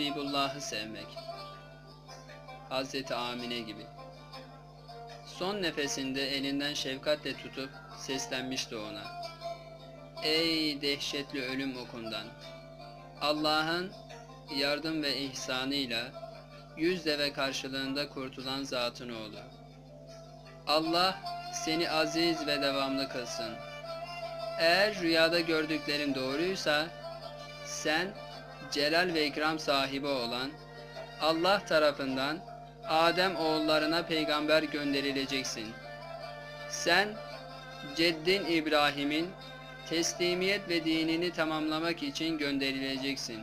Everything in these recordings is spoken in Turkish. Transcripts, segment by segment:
Habibullah'ı sevmek. Hazreti Amine gibi. Son nefesinde elinden şefkatle tutup seslenmişti ona. Ey dehşetli ölüm okundan! Allah'ın yardım ve ihsanıyla yüz deve karşılığında kurtulan zatın oğlu. Allah seni aziz ve devamlı kılsın. Eğer rüyada gördüklerim doğruysa sen celal ve ikram sahibi olan Allah tarafından Adem oğullarına peygamber gönderileceksin. Sen ceddin İbrahim'in teslimiyet ve dinini tamamlamak için gönderileceksin.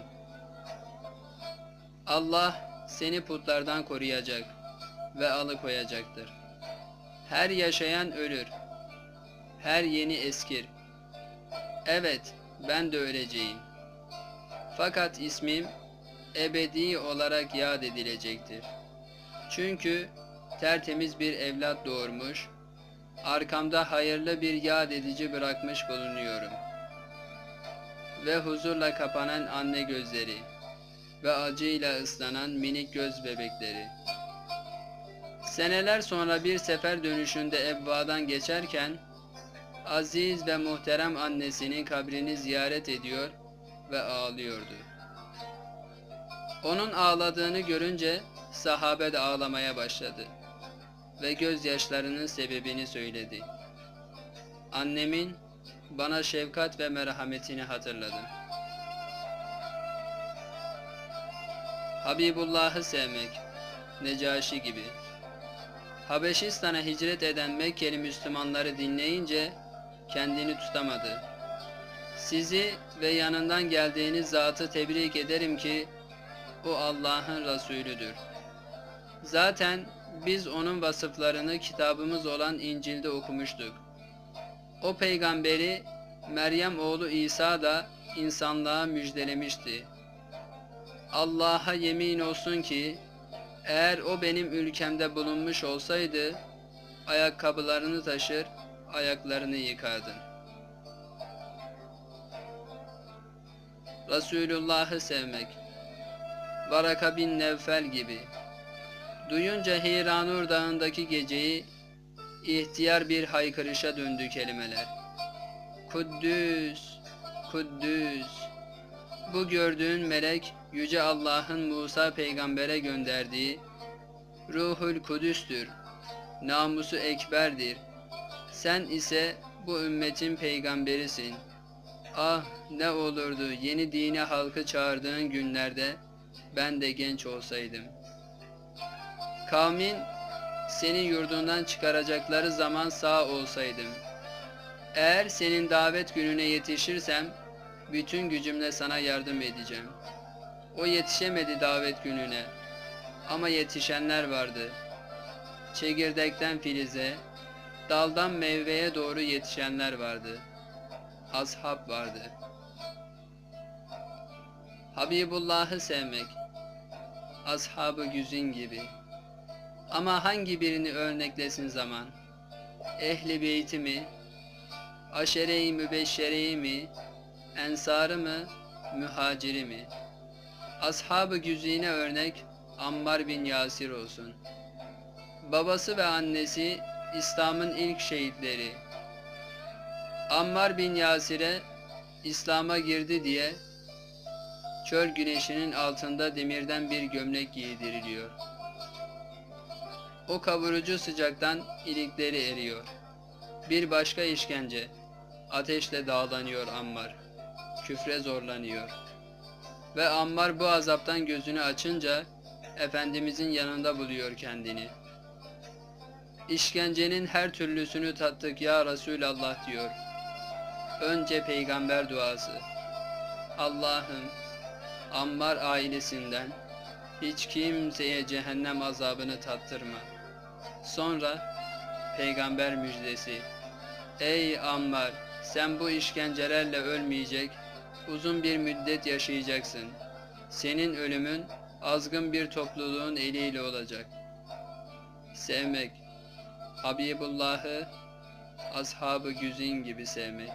Allah seni putlardan koruyacak ve alıkoyacaktır. Her yaşayan ölür. Her yeni eskir. Evet, ben de öleceğim. Fakat ismim ebedi olarak yad edilecektir. Çünkü tertemiz bir evlat doğurmuş, arkamda hayırlı bir yad edici bırakmış bulunuyorum. Ve huzurla kapanan anne gözleri ve acıyla ıslanan minik göz bebekleri. Seneler sonra bir sefer dönüşünde Ebba'dan geçerken, aziz ve muhterem annesinin kabrini ziyaret ediyor ve ağlıyordu. Onun ağladığını görünce sahabe de ağlamaya başladı ve gözyaşlarının sebebini söyledi. Annemin bana şefkat ve merhametini hatırladım. Habibullah'ı sevmek, Necaşi gibi. Habeşistan'a hicret eden Mekkeli Müslümanları dinleyince kendini tutamadı. Sizi ve yanından geldiğiniz zatı tebrik ederim ki o Allah'ın Resulüdür. Zaten biz onun vasıflarını kitabımız olan İncil'de okumuştuk. O peygamberi Meryem oğlu İsa da insanlığa müjdelemişti. Allah'a yemin olsun ki eğer o benim ülkemde bulunmuş olsaydı ayakkabılarını taşır, ayaklarını yıkardım. Resulullah'ı sevmek Varaka bin Nevfel gibi Duyunca Hiranur dağındaki geceyi ihtiyar bir haykırışa döndü kelimeler. Kuddüs, Kuddüs. Bu gördüğün melek Yüce Allah'ın Musa peygambere gönderdiği Ruhul Kudüs'tür. Namusu ekberdir. Sen ise bu ümmetin peygamberisin. Ah ne olurdu yeni dine halkı çağırdığın günlerde ben de genç olsaydım. Kavmin seni yurdundan çıkaracakları zaman sağ olsaydım. Eğer senin davet gününe yetişirsem bütün gücümle sana yardım edeceğim. O yetişemedi davet gününe ama yetişenler vardı. Çekirdekten filize, daldan meyveye doğru yetişenler vardı. Ashab vardı. Habibullah'ı sevmek, ashabı güzin gibi. Ama hangi birini örneklesin zaman? Ehli beyti mi? Aşere-i mübeşşere mi? Ensarı mı? Mühaciri mi? Ashab-ı güzine örnek Ammar bin Yasir olsun. Babası ve annesi İslam'ın ilk şehitleri. Ammar bin Yasir'e İslam'a girdi diye çöl güneşinin altında demirden bir gömlek giydiriliyor. O kavurucu sıcaktan ilikleri eriyor. Bir başka işkence. Ateşle dağlanıyor Ammar. Küfre zorlanıyor. Ve Ammar bu azaptan gözünü açınca Efendimizin yanında buluyor kendini. İşkencenin her türlüsünü tattık ya Resulallah diyor. Önce peygamber duası. Allah'ım Ammar ailesinden hiç kimseye cehennem azabını tattırma. Sonra peygamber müjdesi. Ey Ammar sen bu işkencelerle ölmeyecek, uzun bir müddet yaşayacaksın. Senin ölümün azgın bir topluluğun eliyle olacak. Sevmek, Habibullah'ı, ashabı güzin gibi sevmek.